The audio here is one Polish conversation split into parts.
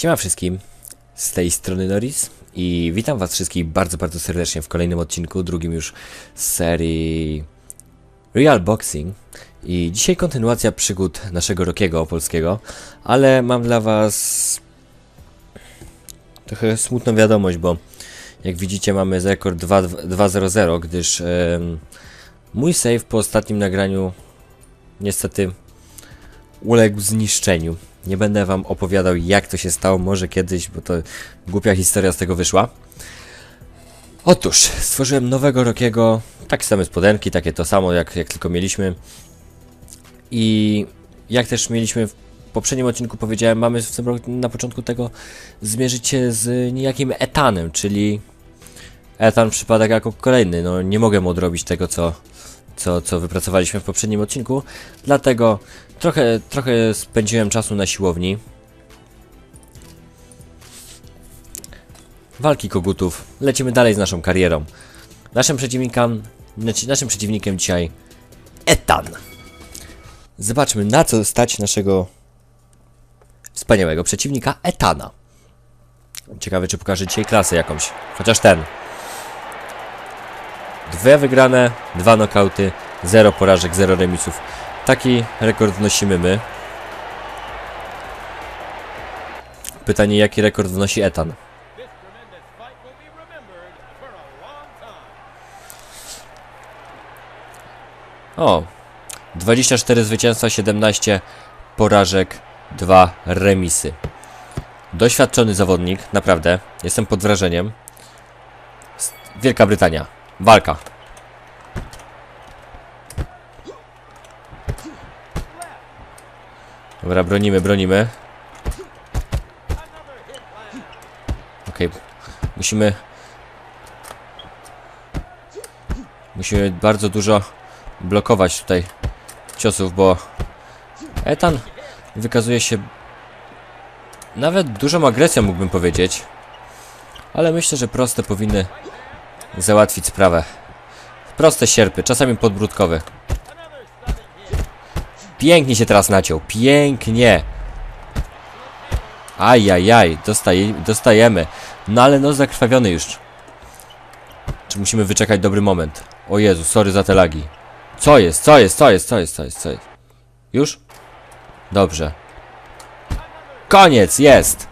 Siema wszystkim, z tej strony Norris i witam was wszystkich bardzo, bardzo serdecznie w kolejnym odcinku, drugim już z serii Real Boxing i dzisiaj kontynuacja przygód naszego Rokiego polskiego, ale mam dla was trochę smutną wiadomość, bo jak widzicie mamy rekord 2.00, gdyż em, mój save po ostatnim nagraniu niestety uległ zniszczeniu. Nie będę wam opowiadał jak to się stało, może kiedyś, bo to głupia historia z tego wyszła. Otóż, stworzyłem nowego Rokiego, takie same spodenki, takie to samo jak, jak tylko mieliśmy. I jak też mieliśmy w poprzednim odcinku powiedziałem, mamy w tym roku na początku tego zmierzyć się z niejakim etanem, czyli etan przypada jako kolejny. No nie mogę mu odrobić tego, co, co, co wypracowaliśmy w poprzednim odcinku, dlatego trochę, trochę spędziłem czasu na siłowni. Walki kogutów. Lecimy dalej z naszą karierą. Naszym przeciwnikiem, znaczy naszym przeciwnikiem dzisiaj Etan. Zobaczmy na co stać naszego wspaniałego przeciwnika Etana. Ciekawe czy pokaże dzisiaj klasę jakąś. Chociaż ten. Dwie wygrane, dwa nokauty, zero porażek, zero remisów. Taki rekord wnosimy my. Pytanie, jaki rekord wnosi Etan? O! 24 zwycięstwa, 17 porażek, 2 remisy. Doświadczony zawodnik, naprawdę. Jestem pod wrażeniem. Wielka Brytania. Walka. Dobra, bronimy, bronimy. Okej. Musimy... Musimy bardzo dużo blokować tutaj ciosów, bo Etan wykazuje się nawet dużą agresją, mógłbym powiedzieć. Ale myślę, że proste powinny załatwić sprawę. Proste sierpy, czasami podbródkowe. Pięknie się teraz naciął, pięknie. Ajajaj, dostaje, dostajemy. No ale no zakrwawiony już. Czy musimy wyczekać dobry moment? O Jezu, sorry za te lagi. Co jest, co jest, co jest, co jest, co jest, co jest? Już? Dobrze. Koniec, jest!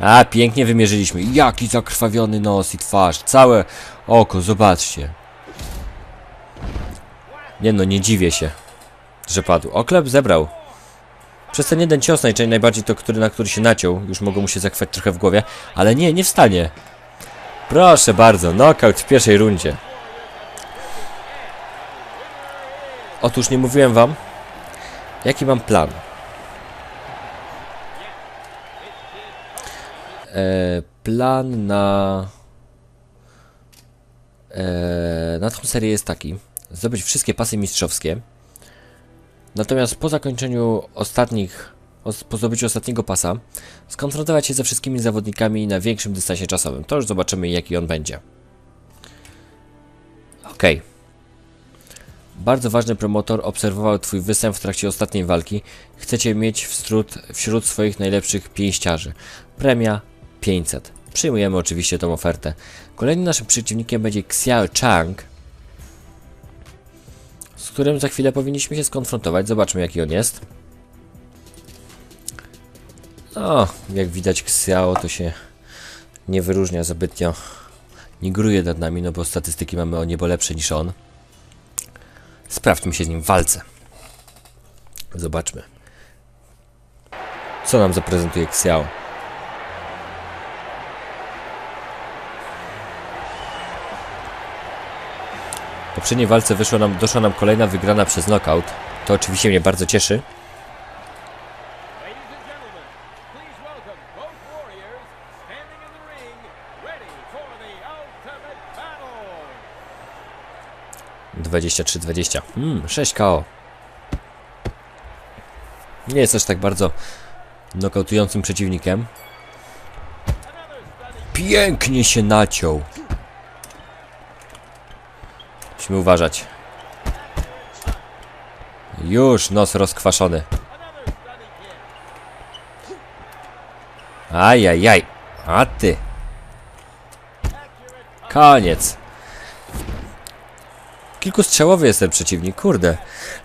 A, pięknie wymierzyliśmy. Jaki zakrwawiony nos i twarz. Całe oko, zobaczcie. Nie no, nie dziwię się, że padł. Oklep zebrał. Przez ten jeden cios najbardziej to, który, na który się naciął. Już mogło mu się zakwać trochę w głowie. Ale nie, nie wstanie. Proszę bardzo, knockout w pierwszej rundzie. Otóż nie mówiłem wam, jaki mam plan. Plan na... E, na tą serię jest taki. Zdobyć wszystkie pasy mistrzowskie. Natomiast po zakończeniu ostatnich, os- po zdobyciu ostatniego pasa, skonfrontować się ze wszystkimi zawodnikami na większym dystansie czasowym. To już zobaczymy, jaki on będzie. Okej. Bardzo ważny promotor obserwował Twój występ w trakcie ostatniej walki. Chcecie mieć wśród, wśród swoich najlepszych pięściarzy. Premia 500. Przyjmujemy oczywiście tą ofertę. Kolejnym naszym przeciwnikiem będzie Xiao Chang, z którym za chwilę powinniśmy się skonfrontować. Zobaczmy, jaki on jest. No, jak widać, Xiao to się nie wyróżnia zbytnio. Nie gruje nad nami, no bo statystyki mamy o niebo lepsze niż on. Sprawdźmy się z nim w walce. Zobaczmy. Co nam zaprezentuje Xiao? Poprzedniej walce wyszła nam, doszła nam kolejna wygrana przez knockout. To oczywiście mnie bardzo cieszy. Ultimate battle. 23-20. Hmm, 6 KO. Nie jest aż tak bardzo nokautującym przeciwnikiem. Pięknie się naciął. Musimy uważać. Już nos rozkwaszony. Ajajaj. A ty. Koniec. Kilkustrzałowy jest ten przeciwnik, kurde.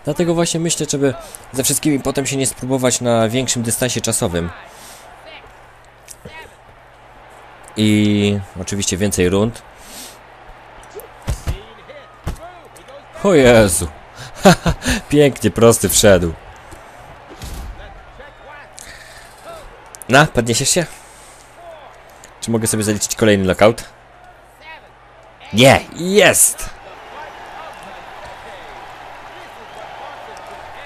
Dlatego właśnie myślę, żeby ze wszystkimi potem się nie spróbować na większym dystansie czasowym. I oczywiście więcej rund. O Jezu. Pięknie prosty wszedł. Na, podniesiesz się? Czy mogę sobie zaliczyć kolejny knockout? Nie, jest!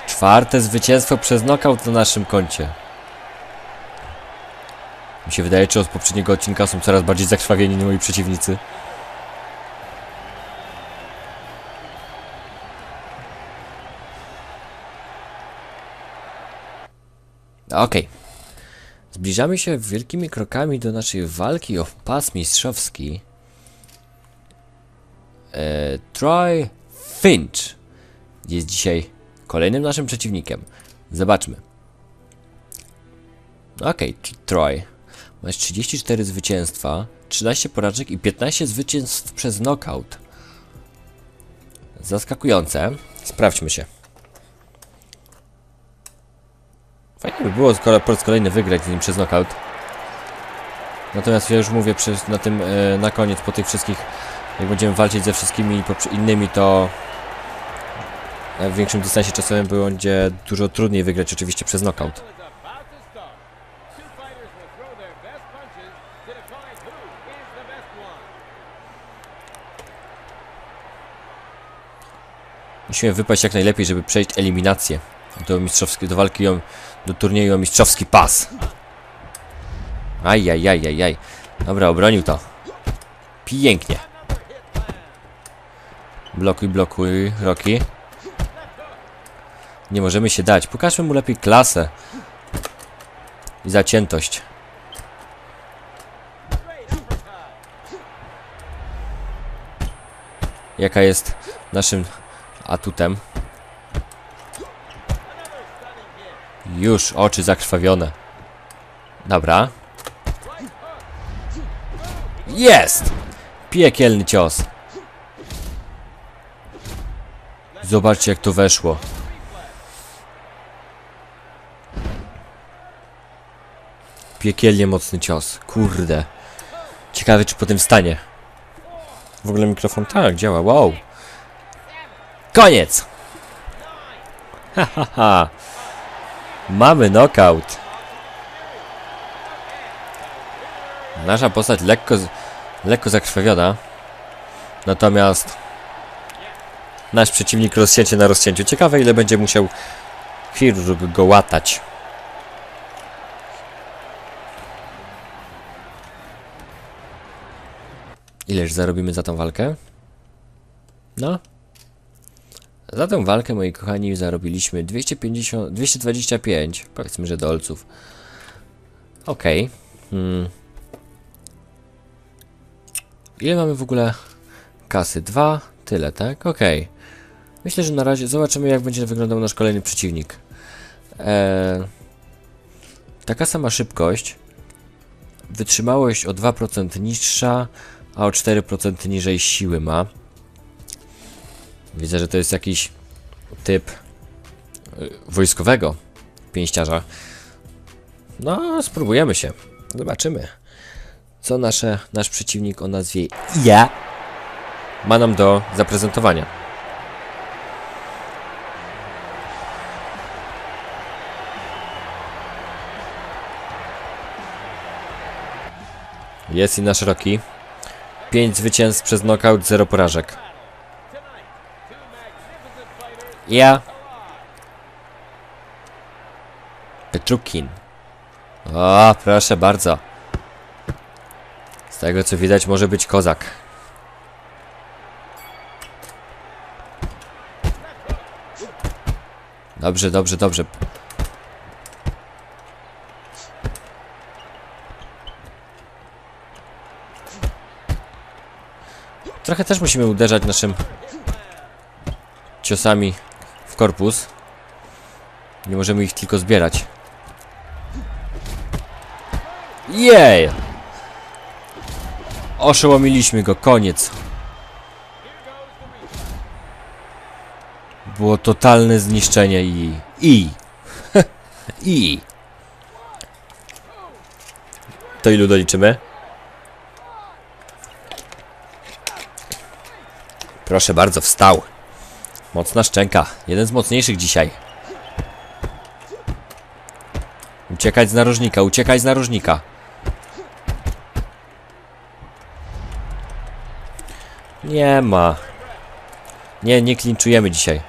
Czwarte zwycięstwo przez knockout na naszym koncie. Mi się wydaje, czy od poprzedniego odcinka są coraz bardziej zakrwawieni moi przeciwnicy. Okej. Zbliżamy się wielkimi krokami do naszej walki o pas mistrzowski. E, Troy Finch jest dzisiaj kolejnym naszym przeciwnikiem. Zobaczmy. Okej, okay, Troy. Masz 34 zwycięstwa, 13 porażek i 15 zwycięstw przez knockout. Zaskakujące. Sprawdźmy się. Fajnie by było po raz kolejny wygrać z nim przez knockout. Natomiast ja już mówię przez, na tym e, na koniec po tych wszystkich jak będziemy walczyć ze wszystkimi innymi to e, w większym dystansie czasowym będzie dużo trudniej wygrać oczywiście przez knockout. Musimy wypaść jak najlepiej, żeby przejść eliminację do mistrzowskiej, do walki o, do turnieju o mistrzowski pas. Ajajajajaj. Dobra, obronił to. Pięknie. Blokuj, blokuj, Rocky. Nie możemy się dać. Pokażmy mu lepiej klasę. I zaciętość. Jaka jest naszym atutem? Już, oczy zakrwawione. Dobra. Jest! Piekielny cios. Zobaczcie jak to weszło. Piekielnie mocny cios. Kurde. Ciekawe czy po tym stanie. W ogóle mikrofon tak działa. Wow. Koniec! Ha ha ha. Mamy knockout. Nasza postać lekko, lekko zakrwawiona. Natomiast nasz przeciwnik rozcięcie na rozcięciu. Ciekawe ile będzie musiał chirurg go łatać. Ileż zarobimy za tą walkę? No. Za tę walkę, moi kochani, zarobiliśmy 250, 225, powiedzmy, że dolców. Okej. Hmm. Ile mamy w ogóle kasy? Dwa? Tyle, tak? Okej. Myślę, że na razie zobaczymy, jak będzie wyglądał nasz kolejny przeciwnik. Eee, taka sama szybkość, wytrzymałość o 2% niższa, a o 4% niżej siły ma. Widzę, że to jest jakiś typ y, wojskowego pięściarza. No, spróbujemy się. Zobaczymy, co nasze, nasz przeciwnik o nazwie Ja ma nam do zaprezentowania. Jest i nasz Rocky. 5 zwycięstw przez knockout, 0 porażek. Ja. Petrukin. O, proszę bardzo. Z tego co widać może być kozak. Dobrze, dobrze, dobrze. Trochę też musimy uderzać naszym ciosami korpus. Nie możemy ich tylko zbierać. Jej! Oszołomiliśmy go, koniec. Było totalne zniszczenie i... I... I... To ilu doliczymy? Proszę bardzo, wstał. Mocna szczęka. Jeden z mocniejszych dzisiaj. Uciekać z narożnika, uciekać z narożnika. Nie ma. Nie, nie klinczujemy dzisiaj.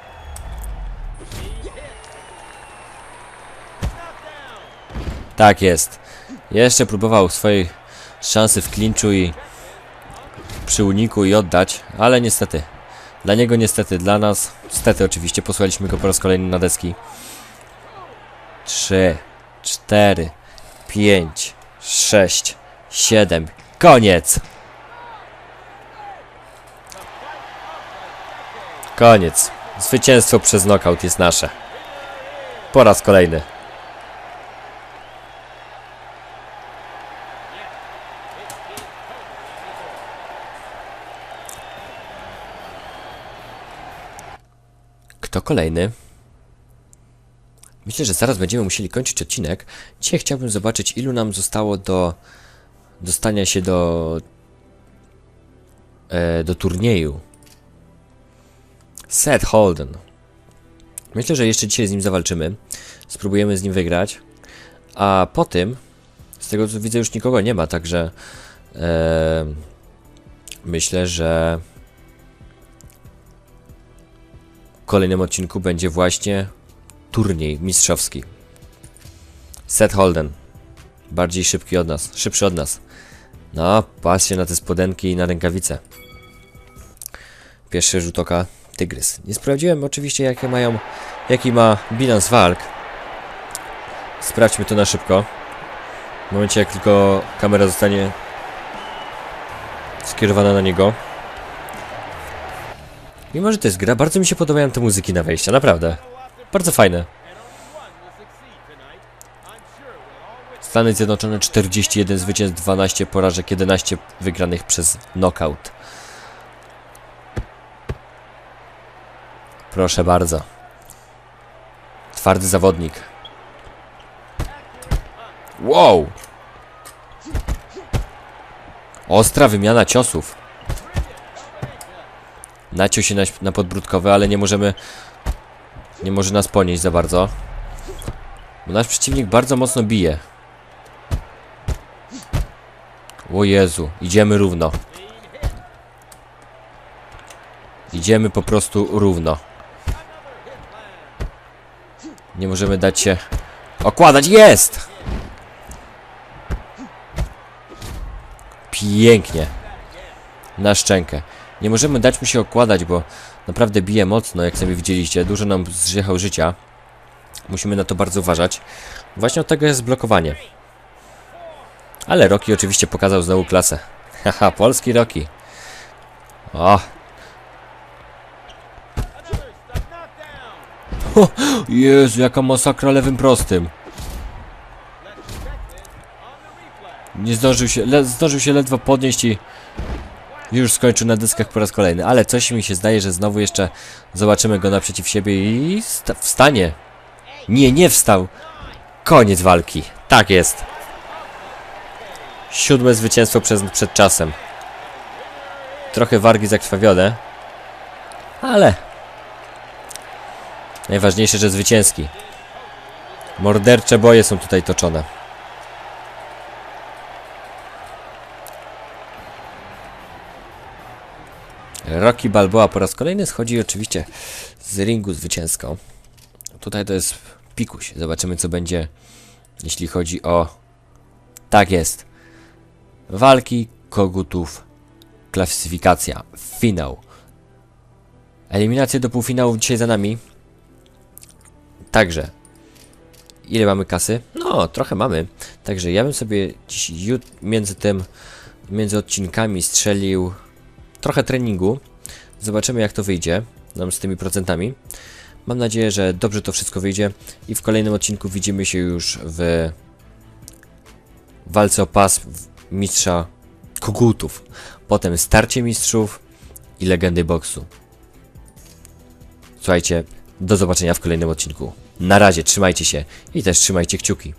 Tak jest. Jeszcze próbował swojej szansy w klinczu i przy uniku i oddać, ale niestety. Dla niego niestety, dla nas niestety oczywiście posłaliśmy go po raz kolejny na deski. 3, 4, 5, 6, 7. Koniec! Koniec. Zwycięstwo przez knockout jest nasze. Po raz kolejny. Kolejny? Myślę, że zaraz będziemy musieli kończyć odcinek. Dzisiaj chciałbym zobaczyć, ilu nam zostało do dostania się do e, do turnieju. Seth Holden. Myślę, że jeszcze dzisiaj z nim zawalczymy. Spróbujemy z nim wygrać. A po tym, z tego co widzę, już nikogo nie ma, także e, myślę, że kolejnym odcinku będzie właśnie turniej mistrzowski. Seth Holden. Bardziej szybki od nas, szybszy od nas. No, patrzcie na te spodenki i na rękawice. Pierwszy rzut oka Tygrys. Nie sprawdziłem oczywiście jakie mają, jaki ma bilans walk. Sprawdźmy to na szybko. W momencie jak tylko kamera zostanie skierowana na niego. Mimo, że to jest gra, bardzo mi się podobają te muzyki na wejścia, naprawdę. Bardzo fajne. Stany Zjednoczone 41 zwycięstw, 12 porażek, 11 wygranych przez knockout. Proszę bardzo. Twardy zawodnik. Wow! Ostra wymiana ciosów. Naciął się na, na podbródkowy, ale nie możemy... Nie może nas ponieść za bardzo. Bo nasz przeciwnik bardzo mocno bije. O Jezu, idziemy równo. Idziemy po prostu równo. Nie możemy dać się okładać. Jest! Pięknie. Na szczękę. Nie możemy dać mu się okładać, bo naprawdę bije mocno, jak sami widzieliście. Dużo nam zjechał życia. Musimy na to bardzo uważać. Właśnie od tego jest blokowanie. Ale Rocky oczywiście pokazał znowu klasę. Haha, polski Rocky. O. Jezu, jaka masakra lewym prostym. Nie zdążył się, le, zdążył się ledwo podnieść i już skończył na dyskach po raz kolejny. Ale coś mi się zdaje, że znowu jeszcze zobaczymy go naprzeciw siebie i sta wstanie. Nie, nie wstał. Koniec walki. Tak jest. Siódme zwycięstwo przed, przed czasem. Trochę wargi zakrwawione. Ale... Najważniejsze, że zwycięski. Mordercze boje są tutaj toczone. Rocky Balboa po raz kolejny schodzi oczywiście z ringu zwycięsko. Tutaj to jest pikuś. Zobaczymy co będzie, jeśli chodzi o... Tak jest. Walki kogutów. Klasyfikacja. Finał. Eliminacje do półfinałów dzisiaj za nami. Także. Ile mamy kasy? No, trochę mamy. Także ja bym sobie dziś między tym, między odcinkami strzelił trochę treningu. Zobaczymy jak to wyjdzie nam z tymi procentami. Mam nadzieję, że dobrze to wszystko wyjdzie i w kolejnym odcinku widzimy się już w walce o pas mistrza kogutów. Potem starcie mistrzów i legendy boksu. Słuchajcie, do zobaczenia w kolejnym odcinku. Na razie, trzymajcie się i też trzymajcie kciuki.